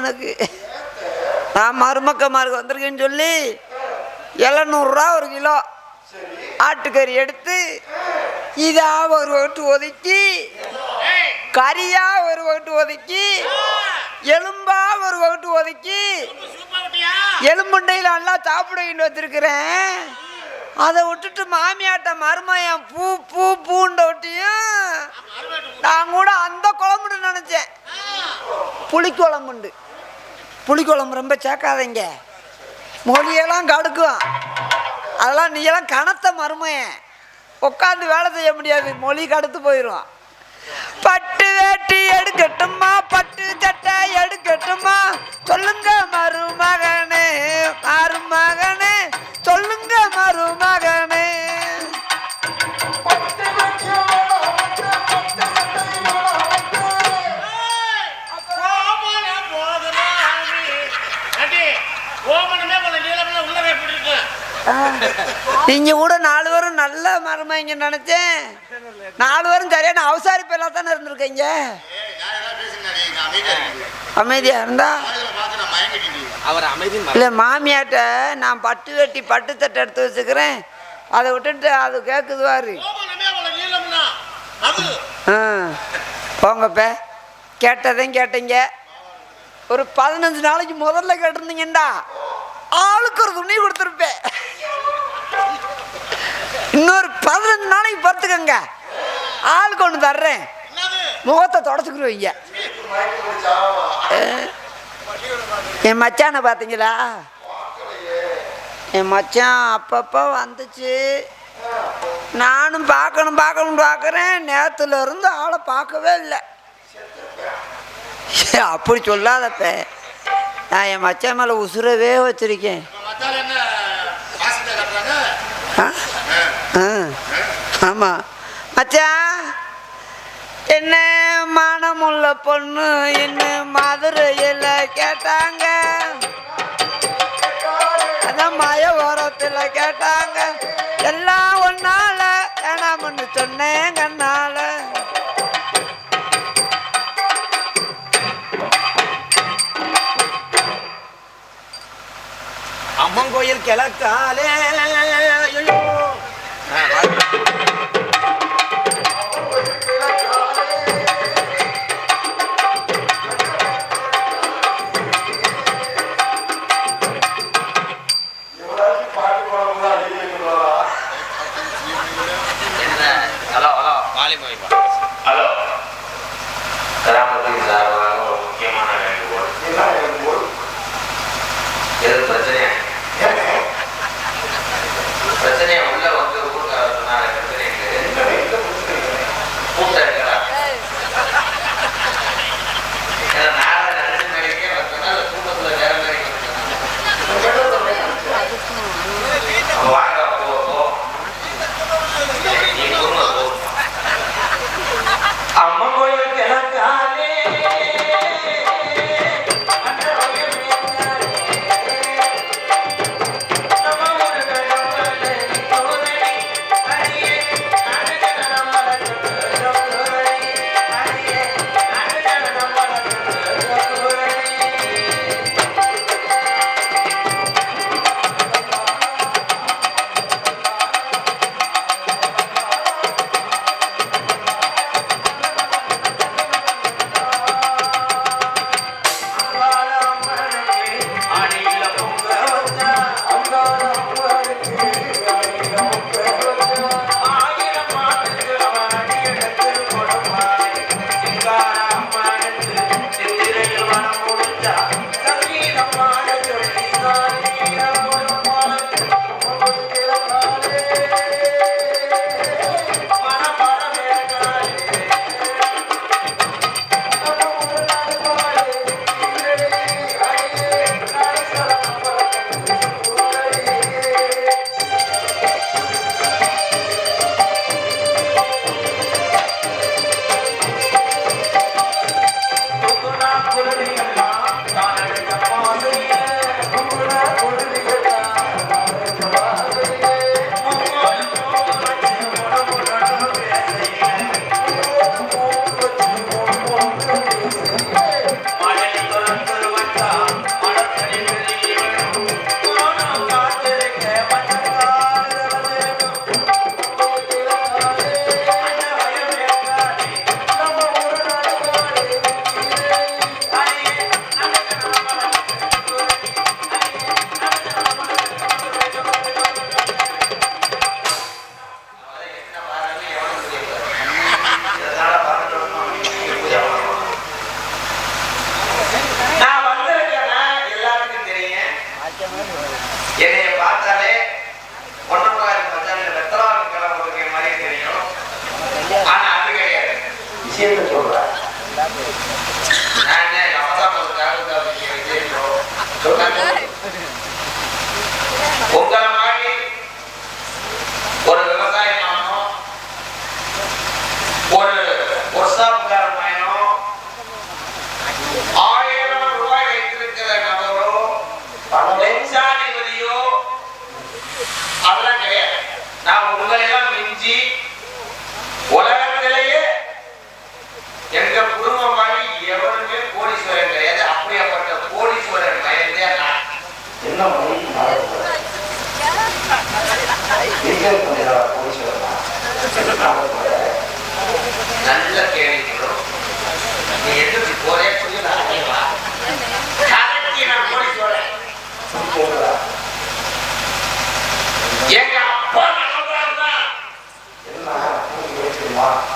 எனக்கு. நான் மருமக்கமாருக்கு வந்திருக்கேன்னு சொல்லி எழுநூறுரூவா ஒரு கிலோ ஆட்டுக்கறி எடுத்து இதா ஒரு வகுட்டு ஒதுக்கி கறியா ஒரு வகுட்டு ஒதுக்கி எலும்பா ஒரு வகுட்டு ஒதுக்கி எலும்புண்டையில் நல்லா சாப்பிடுகிட்டு வச்சிருக்கிறேன் அதை விட்டுட்டு மாமியாட்ட மருமையன் பூ பூ பூண்ட ஒட்டியும் நான் கூட அந்த குழம்புன்னு நினச்சேன். புளிக்குழம்புண்டு. புளிக்குழம்பு ரொம்ப சேர்க்காதீங்க. மொழியெல்லாம் கடுக்கும் அதெல்லாம் நீயெல்லாம் கனத்த மருமையன். உட்காந்து வேலை செய்ய முடியாது. மொழி கடுத்து போயிடும் பட்டு வேட்டி எடுக்கட்டுமா பட்டு சட்டை எடுக்கட்டுமா சொல்லுங்க மருமகனே மருமகனே சொல்லுங்க மருமகனே. நீங்க கூட நாலு பேரும் நல்ல மருமைங்க நினைச்சேன். நாலு பேரும் சரியான அவசாரி பேரா தானே இருந்திருக்கீங்க அமைதியா இருந்தா? அவர் அமைதி இல்ல மாமியாட்ட நான் பட்டு வெட்டி பட்டு தட்டை எடுத்து வச்சுக்கிறேன். அதை விட்டுட்டு அது கேட்குது பாரு. ஆ. போங்கப்ப. கேட்டதையும் கேட்டீங்க. ஒரு பதினஞ்சு நாளைக்கு முதல்ல கேட்டிருந்தீங்கடா ஆளுக்கு ஒரு துணி கொடுத்துருப்பேன். இன்னொரு பதினஞ்சு நாளைக்கு பார்த்துக்கங்க ஆளுக்கு ஒன்று தர்றேன். முகத்தை தொடச்சுக்குருவீங்க என் மச்சானை பார்த்தீங்களா? என் மச்சான் அப்பப்போ வந்துச்சு. நானும் பார்க்கணும் பார்க்கணும் பார்க்குறேன். நேத்துல இருந்து ஆளை பார்க்கவே இல்லை. அப்படி சொல்லாதப்ப. நான் என் மச்சான் மேலே உசுரவே வச்சிருக்கேன் ஆ ஆ ஆமாம் மச்சான் என்ன மானமுள்ள பொண்ணு என்ன மதுரையில் கேட்டாங்க? அதான் மய ஓரத்தில் கேட்டாங்க. எல்லாம் ஒன்னால வேணாமன்னு சொன்னேன் கண்ணால. அம்மன் கோயில் கிழக்காலே Vale, meu irmão. விஷயத்த சொல்றேன். உங்களை மாதிரி ஒரு விவசாயம் ஒரு சீரகம் ஏதாவது போய் நல்ல கேள்வி நீ எழுதி போறே புரியல கரெக்டி எங்க அப்பா என்ன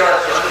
lleva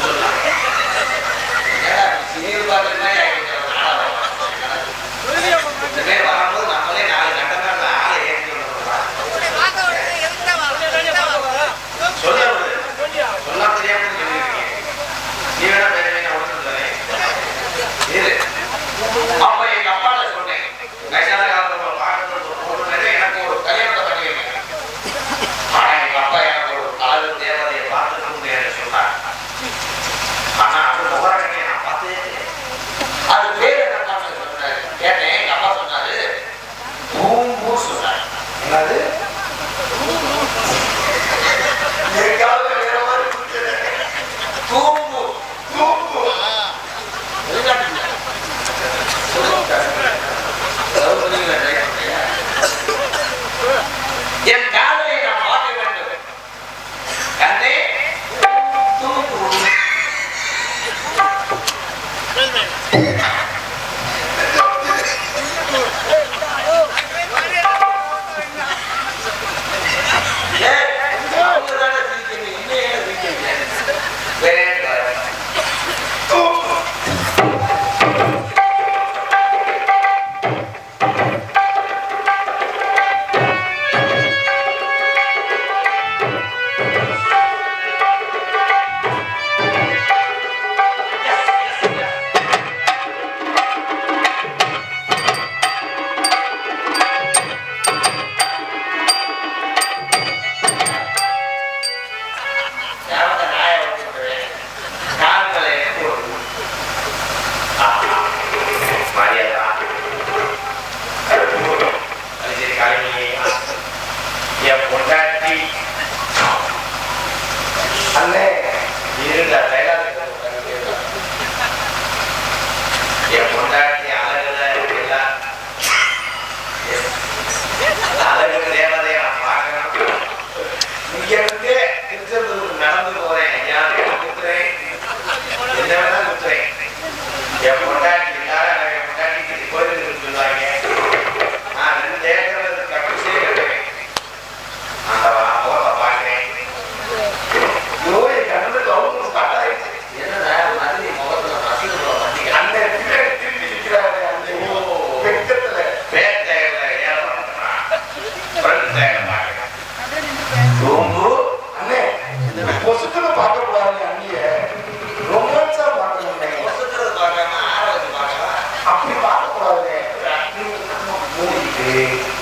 அப்படி பார்க்க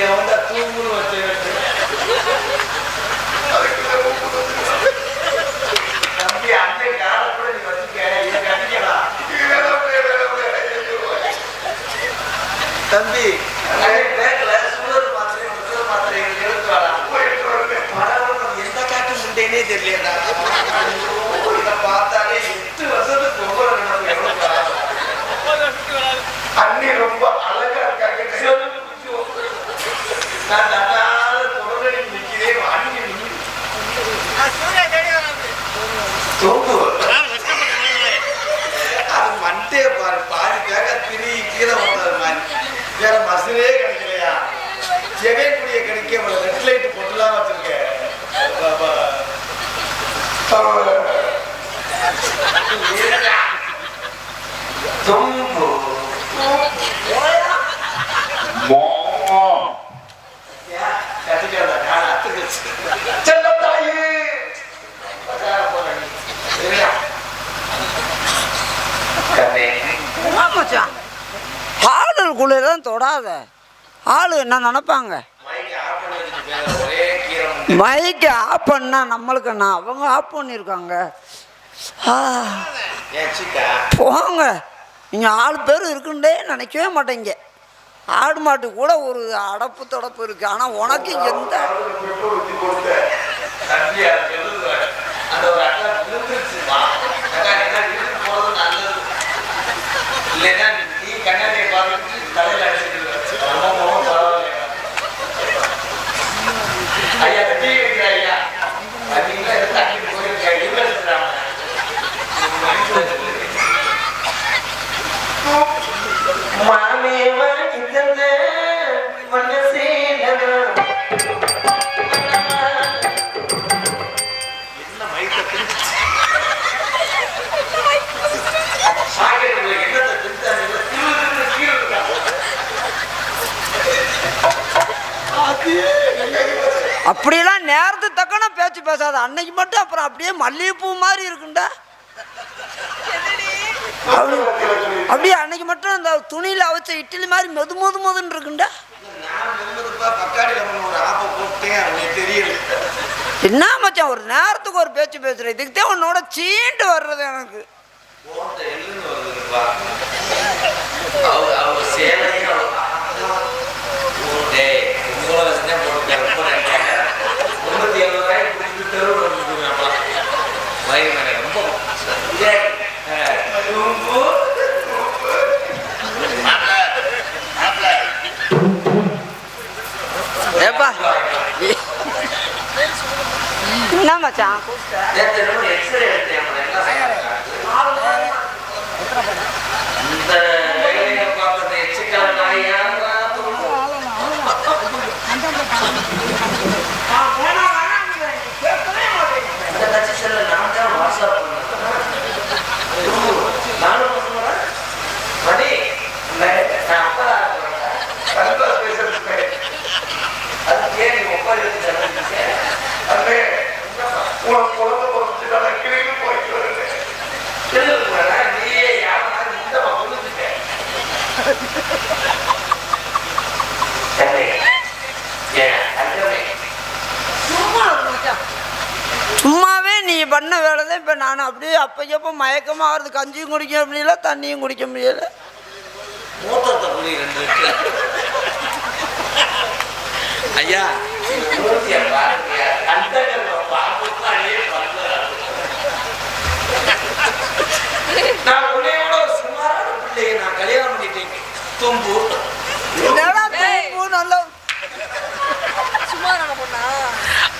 எவன்டா தூங்குன்னு தம்பி அந்த நீ வச்சுக்க தம்பி இதை பார்த்தாலே எட்டு வருஷத்துக்கு ஒவ்வொரு அண்ணி ரொம்ப மாதிரி வேற மசிலே கிடைக்கலையா? ஜெகைக்குடிய கிடைக்க ரெட் லைட் பொட்டுலாம் வச்சிருக்கேன். தும்பு தொடாத. ஆள் என்ன நினப்பாங்க? மைக்கை ஆஃப் பண்ணா நம்மளுக்கு என்ன? அவங்க ஆஃப் பண்ணியிருக்காங்க போங்க. நீங்கள் ஆள் பேர் இருக்குண்டே நினைக்கவே மாட்டேங்க. ஆடு மாட்டு கூட ஒரு அடப்பு தொடப்பு இருக்கு. ஆனால் உனக்கு எந்த ஐயா அப்படியெல்லாம் நேரத்து தக்கன பேச்சு பேசாத. அன்னைக்கு மட்டும் அப்புறம் அப்படியே மல்லிகைப்பூ மாதிரி இருக்குண்டா அப்படி- அப்படியே அன்னைக்கு மட்டும் அந்த துணியில் அவிச்ச இட்லி மாதிரி மெது மொது மொதுன்னு இருக்குண்டா என்ன மச்சான் ஒரு நேரத்துக்கு ஒரு பேச்சு பேசுற. இதுக்கு தான் உன்னோட சீண்டு வர்றது எனக்கு. சேவை எள்ளுன்னு வருதுப்பா அவங்க அவங்க சேலையும் அவங்க டேய் உங்களை வச்சுதான் போட்டு ரொம்ப நினைக்கிறாங்க முன்னூத்தி எழுபது ரூபாய் கொடுத்து தெருவில் வந்துருக்குங்கப்பா வயிறு மேலே ரொம்ப ஏய், அஹ், ரொம்ப ஏப்பா என்ன மச்சான் நேத்து என்னமோ எக்ஸ்ரே எடுத்தேன் அவனை என்ன சொன்னாங்க? இந்த வேலையை பார்க்கறது எச்சிக்கல நாயா இந்த டச் செல்ல நான் தான் வாட்ஸ்அப் பண்ணேன் நானும் சொன்னேன் மணி நான் அப்பா கண்டிப்பா பேசுறதுக்கு அது கேள்வி ஒப்பா இருக்கு அண்ணே உனக்கு குழந்தை பிறந்துச்சுடா, நான் கிளம்பி போய் தான் இப்போ நான் அப்படியே அப்போ மயக்கமாக வருது கஞ்சியும் குடிக்க முடியல தண்ணியும் குடிக்க முடியல. ஐயா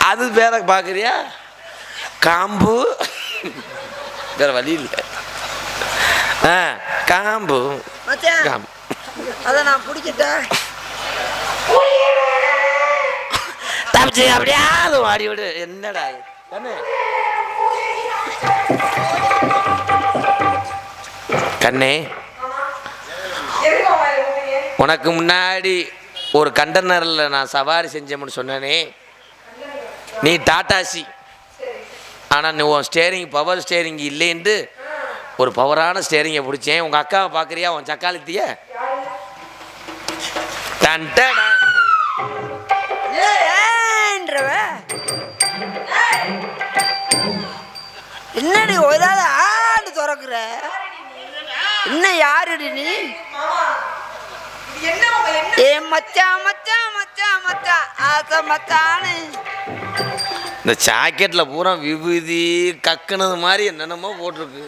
அது வேற பாக்குறியா? காம்பு. வேற வழி இல்லை. ஆ காம்பு. காம்பு. அதை நான் பிடிக்கிட்டேன் தப்பிச்சு அப்படியே அது வாடி விடு. என்னடா? கண்ணு. கண்ணே. உனக்கு முன்னாடி ஒரு கண்டனரில் நான் சவாரி செஞ்சேன்னு சொன்னேனே. நீ டாட்டாசி ஆனால் நீ உன் ஸ்டேரிங் பவர் ஸ்டேரிங் இல்லைன்ட்டு ஒரு பவரான ஸ்டேரிங்கை பிடிச்சேன். உங்கள் அக்காவை பார்க்குறியா உன் சக்காலத்திய? என்ன நீ என்னடி ஏதாவது ஆடு திறக்குற? என்ன யாருடி நீ? ஏ மச்சான் மச்சான் மச்சான் மச்சா. ஆசை மச்சான்னு. இந்த ஜாக்கெட்டில் பூரா விபூதி கக்குனது மாதிரி என்னென்னமோ போட்டிருக்கு.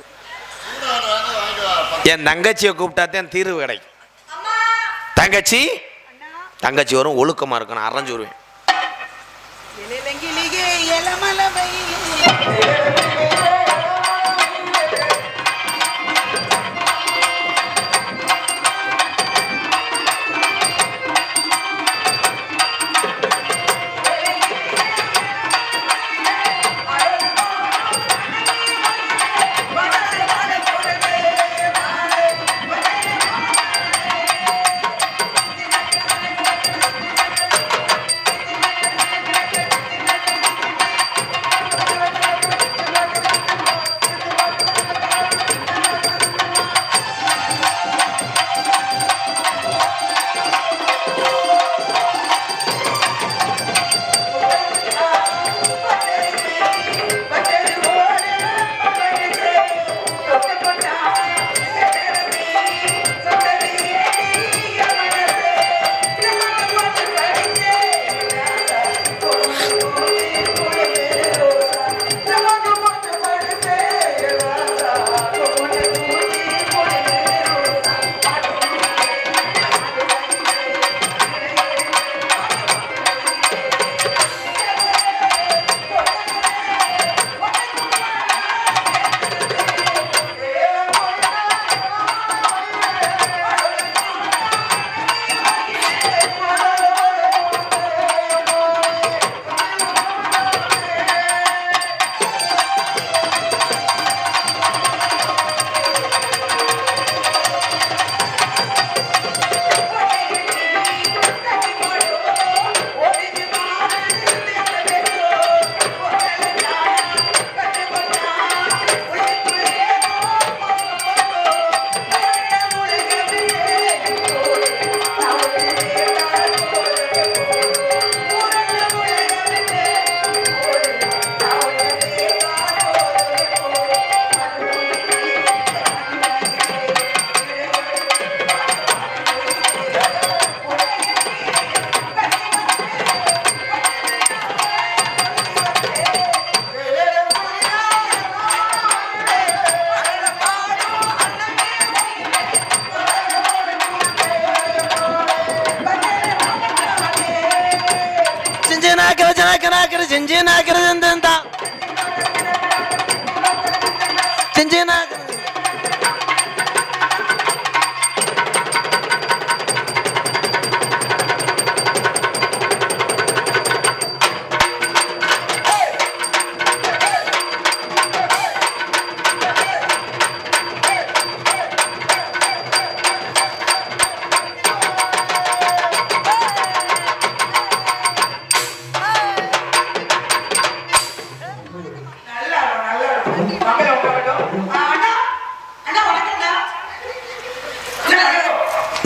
என் தங்கச்சியை கூப்பிட்டாதான் தீர்வு கிடைக்கும். தங்கச்சி? தங்கச்சி வரும் ஒழுக்கமாக இருக்கணும் அரைஞ்சு வருவேன்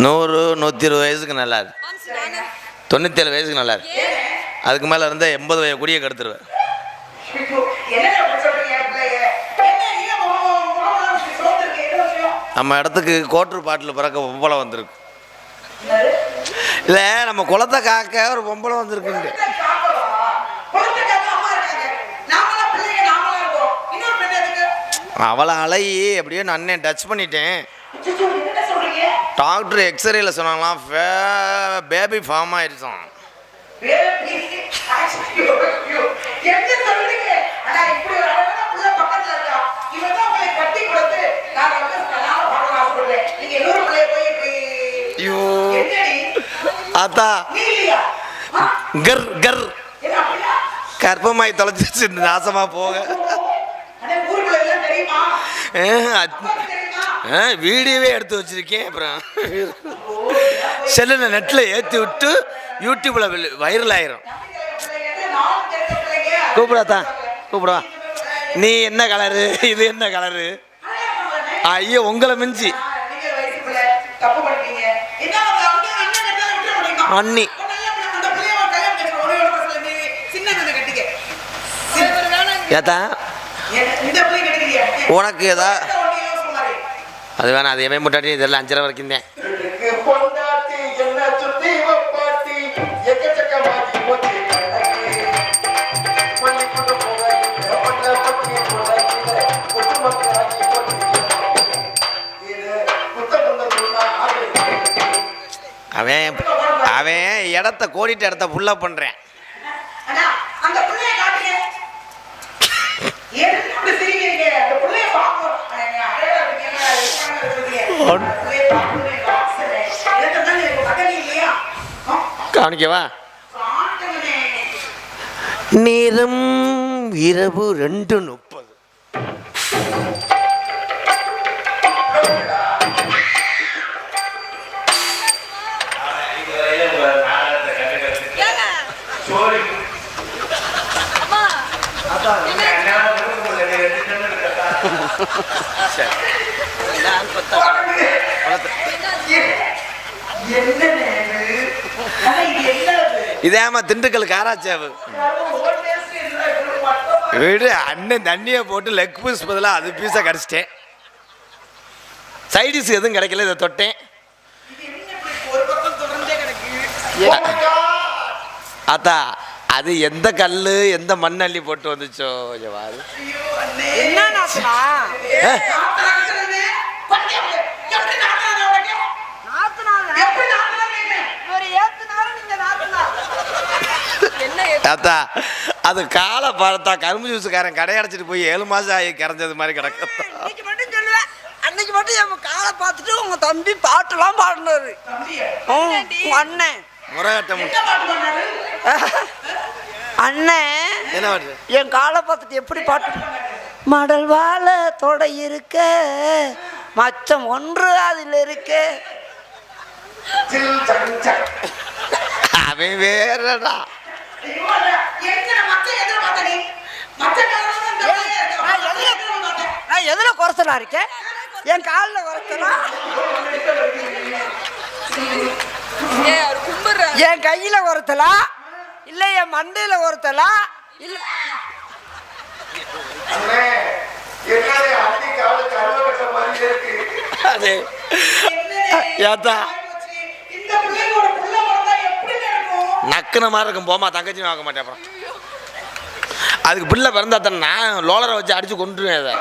நூறு நூற்றி இருபது வயசுக்கு நல்லா இருக்கு தொண்ணூற்றேழு வயசுக்கு நல்லா அதுக்கு மேலே இருந்தால் எண்பது வய குடியை கெடுத்துருவேன். நம்ம இடத்துக்கு கோட்ரு பாட்டில் பிறக்க பொம்பளை வந்திருக்கு. இல்லை நம்ம குளத்தை காக்க ஒரு பொம்பளை வந்திருக்கு அவளை அலையி அப்படியே நான் அண்ணன் டச் பண்ணிட்டேன். டாக்டர் எக்ஸ்ரேல சொன்னாங்களாம் பேபி ஃபார்ம் ஆயிடுச்சான். ஐயோ? அத்தா? கர் கர்? கர்ப்பமாய் தொலைச்சிச்சு நாசமா போக வீடியோவே எடுத்து வச்சிருக்கேன் அப்புறம் செல்லில் நெட்டில் ஏற்றி விட்டு யூடியூப்பில் வைரல் ஆயிரும் பிள்ளைங்க, நானும் தெரிஞ்ச பிள்ளைங்க. கூப்பிடாத்தா கூப்பிடா நீ என்ன கலரு இது என்ன கலரு ஐயோ உங்களை மிஞ்சி? அண்ணி. கட்டிக்கிறியா? உனக்கு ஏதா இந்த ஒண்ணு இலவச மாதிரி. அது வேணாம் அது எவன் முட்டாட்டி இதெல்லாம் அஞ்சரை வரைக்கும் தான். அவன் அவன் இடத்த கோடிட்ட இடத்த ஃபுல்லாக பண்ணுறேன் கவனிக்கவா. நேரம் இரவு ரெண்டு இதேமா திண்டுக்கல் காராச்சாவு. வீடு அண்ணன் தண்ணியை போட்டு லெக் பீஸ் பதிலாக அது பீஸை கடிச்சிட்டேன். சைடிஸ் எதுவும் கிடைக்கல இதை தொட்டேன். இது என்ன இப்படி ஒரு பக்கம் தொடர்ந்தே கிடக்கு அத்தா அது. எந்த கல் எந்த மண் அள்ளி போட்டு வந்துச்சோ கொஞ்சம் பாரு. ஐயோ அண்ணே என்ன நாசனா ஏ, நாத்தனாக்குறதுண்ணே. பத்தியாவுல, எப்படி நாத்தனா உனக்கு? நாத்தனால எப்படி நாத்தனா நீங்க? இவர் ஏத்துனாரு நீங்க நாத்தனா அத்தா அது காலை பார்த்தா கரும்பு ஜூஸுக்காரன் கடையடைச்சிட்டு போய் ஏழு மாசம் ஆகி கரைஞ்சது மாதிரி கிடக்கு. அன்னைக்கு மட்டும் என் காலை பார்த்துட்டு உங்க தம்பி பாட்டுலாம் பாடினாரு. அண்ணன் பண்ணாரு? அண்ணன் என் காலை பார்த்துட்டு எப்படி பாட்டு மடல் வாழ தொடை இருக்க மச்சம் ஒன்று அதில் இருக்கு. அவன் வேறடா. நான் எதில் குறைச்சலா இருக்கேன்? என் காலில் குறைச்சலா என் கையில ஒருத்தலா இல்ல என் மண்டையில ஒருத்தலா இல்ல? நக்குன மாதிரி இருக்கும். போமா தங்கச்சி வாங்க மாட்டேன் அப்புறம். அதுக்கு பிள்ளை பிறந்தா தானே நான் லோலரை வச்சு அடிச்சு கொண்டுருவேன் அதை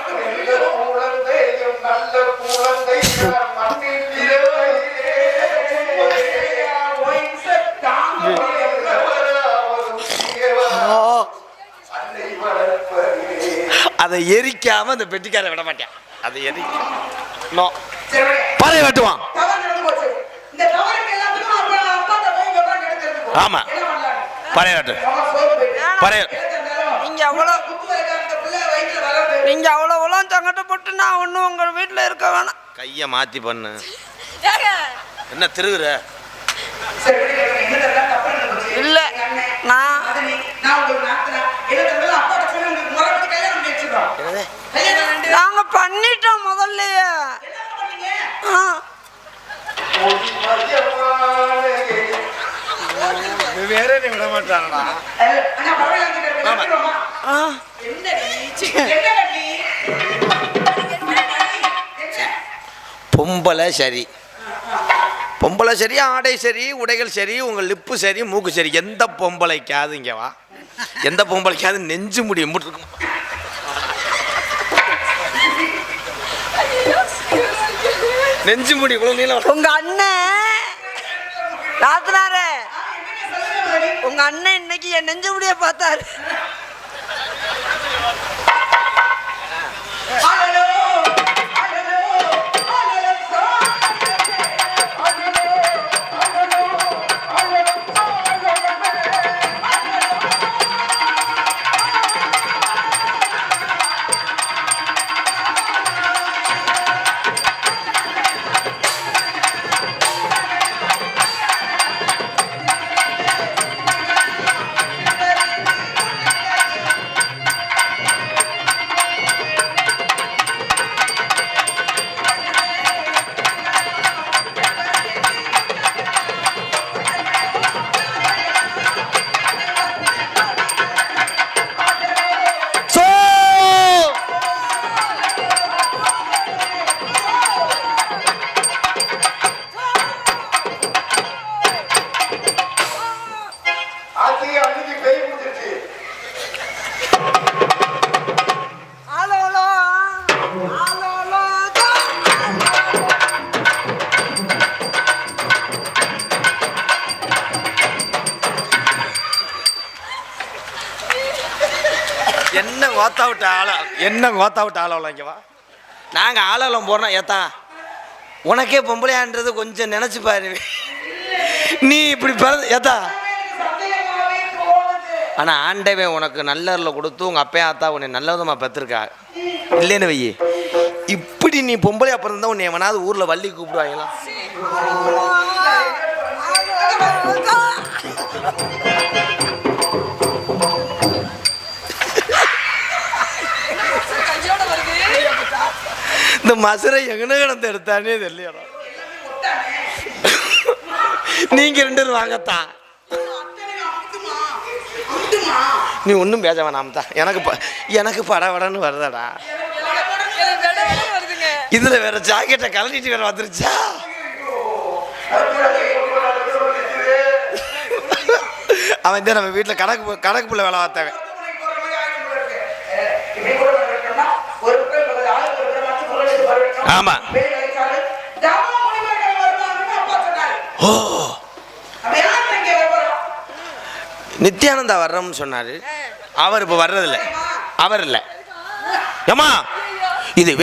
அதை எரிக்காம அந்த பெட்டிக்காரை விட மாட்டேன் அதை எரிக்க நோ பறை வெட்டுவான். ஆமா. பறை வெட்டு. பறை நீங்க அவ்வளோ. நீங்க அவ்வளோ உலம் சங்கடப்பட்டு நான் ஒன்றும் உங்க வீட்டில் இருக்க வேணாம் கையை மாத்தி பண்ணு என்ன திருகுற. இல்ல. நான்- நாங்க பண்ணிட்டோம் முதல்லயே என்ன பண்ணீங்க? ஆ வேற நீ விட மாட்டாங்கடா பொம்பளை சரி. பொம்பளை சரி ஆடை சரி உடைகள் சரி உங்கள் லிப்பு சரி மூக்கு சரி எந்த பொம்பளைக்காவது இங்கே வா. எந்த பொம்பளைக்காவது நெஞ்சு முடி இருக்கும் நெஞ்சு முடி உங்க அண்ணன் ராத்தனாரே உங்க அண்ணன் இன்னைக்கு என் நெஞ்ச முடிய பார்த்தாரு. என்ன கோத்தா விட்டு ஆளவலாம் இங்கே வா. நாங்கள் ஆளவலம் போடுறோம் ஏத்தா உனக்கே பொம்பளையான்றது கொஞ்சம் நினச்சி பாரு. நீ இப்படி பிறந்த ஏத்தா. ஆனால் ஆண்டவன் உனக்கு நல்லரில் கொடுத்து உங்கள் அப்பையா ஆத்தா உன்னை நல்ல விதமாக பெற்றிருக்கா. இல்லைன்னு வையி. இப்படி நீ பொம்பளையா பிறந்தா உன்னை எவனாவது ஊரில் வள்ளி கூப்பிடுவாங்களா? இந்த மசுரை எங்கன கிடந்து எடுத்தானே தெரியல நீங்க ரெண்டு பேரும் வாங்கத்தான் நீ ஒன்றும் பேச வேணாம் தான் எனக்கு ப எனக்கு படபடன்னு வருதடா. இதில் வேற ஜாக்கெட்டை கலட்டிட்டு வேற வந்துருச்சா? அவன் இந்த நம்ம வீட்டில் கணக்கு கணக்கு பிள்ளை வேலை பார்த்தவன் மருத்துவமனைக்கு போற மாதிரி ஆயிடும் போல இருக்கு. அஹ், இப்படி கூட வரவேற்கணும்னா, ஒரு பேர் பக்கத்துல ஆளு, ஒரு பேர் மற்ற பொருள் எடுத்து வரவேற்கணும். ஆமா. ஓ. நித்யானந்தா வர்றோம்னு சொன்னார். அவர் இப்போ வர்றதில்ல. அவர் இல்லை. ஏமா இது